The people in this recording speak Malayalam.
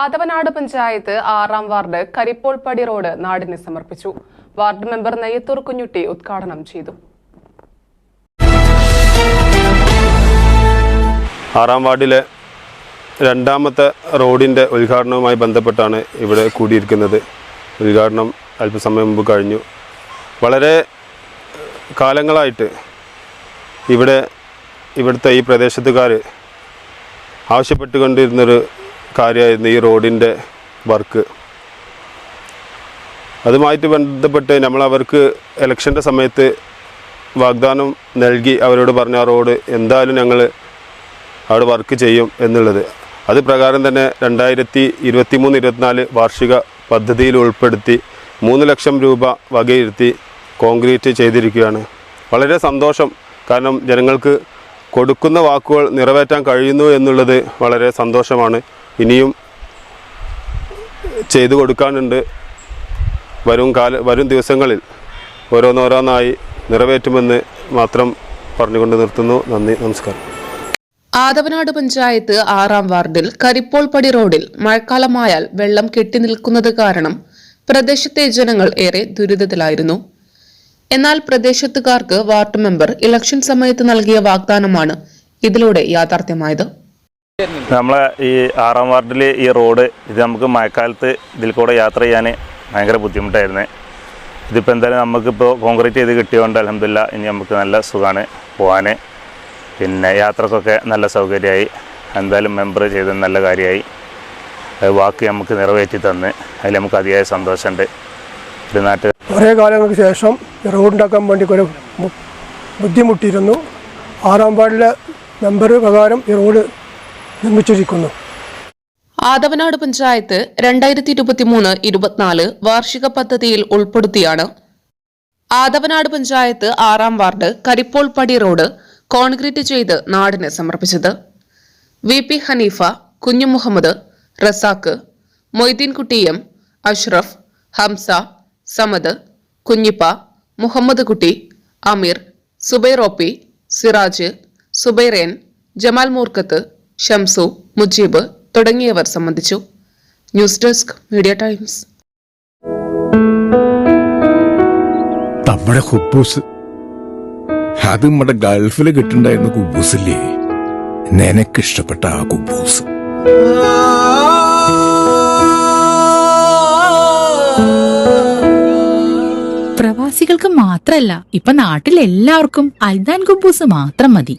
ആദവനാട് പഞ്ചായത്ത് ആറാം വാർഡ് കരിപ്പോൾപ്പടി റോഡ് നാടിന് സമർപ്പിച്ചു. വാർഡ് മെമ്പർ നെയ്യത്തൂർ കുഞ്ഞുട്ടി ഉദ്ഘാടനം ചെയ്തു. ആറാം വാർഡിലെ രണ്ടാമത്തെ റോഡിന്റെ ഉദ്ഘാടനവുമായി ബന്ധപ്പെട്ടാണ് ഇവിടെ കൂടിയിരിക്കുന്നത്. ഉദ്ഘാടനം അല്പസമയം മുമ്പ് കഴിഞ്ഞു. വളരെ കാലങ്ങളായിട്ട് ഇവിടെ ഇവിടുത്തെ ഈ പ്രദേശത്തുകാർ ആവശ്യപ്പെട്ടുകൊണ്ടിരുന്നൊരു കാര്യമായിരുന്നു ഈ റോഡിന്റെ വർക്ക്. അതുമായിട്ട് ബന്ധപ്പെട്ട് നമ്മൾ അവർക്ക് ഇലക്ഷന്റെ സമയത്ത് വാഗ്ദാനം നൽകി അവരോട് പറഞ്ഞ റോഡ് എന്തായാലും ഞങ്ങൾ അവിടെ വർക്ക് ചെയ്യും എന്നുള്ളത്. അത് പ്രകാരം തന്നെ രണ്ടായിരത്തി ഇരുപത്തി മൂന്ന് ഇരുപത്തിനാല് വാർഷിക പദ്ധതിയിൽ ഉൾപ്പെടുത്തി മൂന്ന് ലക്ഷം രൂപ വകയിരുത്തി കോൺക്രീറ്റ് ചെയ്തിരിക്കുകയാണ്. വളരെ സന്തോഷം. കാരണം ജനങ്ങൾക്ക് കൊടുക്കുന്ന വാക്കുകൾ നിറവേറ്റാൻ കഴിയുന്നു എന്നുള്ളത് വളരെ സന്തോഷമാണ്. ഇനിയും ചെയ്തു കൊടുക്കാനുണ്ട്. വരും കാല വരും ദിവസങ്ങളിൽ ഓരോന്നോരോന്നായി നിറവേറ്റുമെന്ന് മാത്രം പറഞ്ഞുകൊണ്ട് നിർത്തുന്നു. നന്ദി നമസ്കാരം. ആദവനാട് പഞ്ചായത്ത് ആറാം വാർഡിൽ കരിപ്പോൾപടി റോഡിൽ മഴക്കാലമായാൽ വെള്ളം കെട്ടി നിൽക്കുന്നത് കാരണം പ്രദേശത്തെ ജനങ്ങൾ ഏറെ ദുരിതത്തിലായിരുന്നു. എന്നാൽ പ്രദേശത്തുകാർക്ക് വാർഡ് മെമ്പർ ഇലക്ഷൻ സമയത്ത് നൽകിയ വാഗ്ദാനമാണ് ഇതിലൂടെ യാഥാർത്ഥ്യമായത്. നമ്മളെ ഈ ആറാം വാർഡിൽ ഈ റോഡ് ഇത് നമുക്ക് മഴക്കാലത്ത് ഇതിൽ കൂടെ യാത്ര ചെയ്യാൻ ഭയങ്കര ബുദ്ധിമുട്ടായിരുന്നു. ഇതിപ്പോൾ എന്തായാലും നമുക്കിപ്പോൾ കോൺക്രീറ്റ് ചെയ്ത് കിട്ടിയതുകൊണ്ട് അലഹമില്ല ഇനി നമുക്ക് നല്ല സുഖമാണ് പോകാൻ പിന്നെ യാത്രക്കൊക്കെ നല്ല സൗകര്യമായി. എന്തായാലും മെമ്പർ ചെയ്തത് നല്ല കാര്യമായി. വാക്ക് നമുക്ക് നിറവേറ്റി തന്ന് അതിൽ നമുക്ക് അതിയായ സന്തോഷമുണ്ട്. ഒരു നാട്ടിൽ കുറേ കാലങ്ങൾക്ക് ശേഷം റോഡുണ്ടാക്കാൻ വേണ്ടി ഒരു ബുദ്ധിമുട്ടിയിരുന്നു. ആറാം വാർഡിലെ മെമ്പർ പ്രകാരം ഈ റോഡ് നിർമ്മിച്ചിരിക്കുന്നു ആദവനാട് പഞ്ചായത്ത് രണ്ടായിരത്തി ഇരുപത്തിമൂന്ന് ഇരുപത്തിനാല് വാർഷിക പദ്ധതിയിൽ ഉൾപ്പെടുത്തിയാണ്. ആദവനാട് പഞ്ചായത്ത് ആറാം വാർഡ് കരിപ്പോൾ പടി റോഡ് കോൺക്രീറ്റ് ചെയ്ത് നാടിന് സമർപ്പിച്ചത്. V P Haneefa Kunju Muhammad Razak Moideenkutty M Ashraf Hamza Samad Kunhippa Muhammad Kutty Ameer Zubair ഒപ്പി Siraj സുബൈറേൻ ജമാൽ മൂർക്കത്ത് ഷംസു മുജീബ് തുടങ്ങിയവർ സംബന്ധിച്ചു. News desk media times. നമ്മുടെ ഹുബൂസ്. അത് നമ്മുടെ ഗൾഫിൽ കിട്ടുണ്ടായിരുന്ന കുബൂസില്ലേ? നിനക്കിഷ്ടപ്പെട്ട ആ കുബൂസ്. പ്രവാസികൾക്ക് മാത്രല്ല ഇപ്പൊ നാട്ടിൽ എല്ലാവർക്കും അൽദാൻ കുബൂസ് മാത്രം മതി.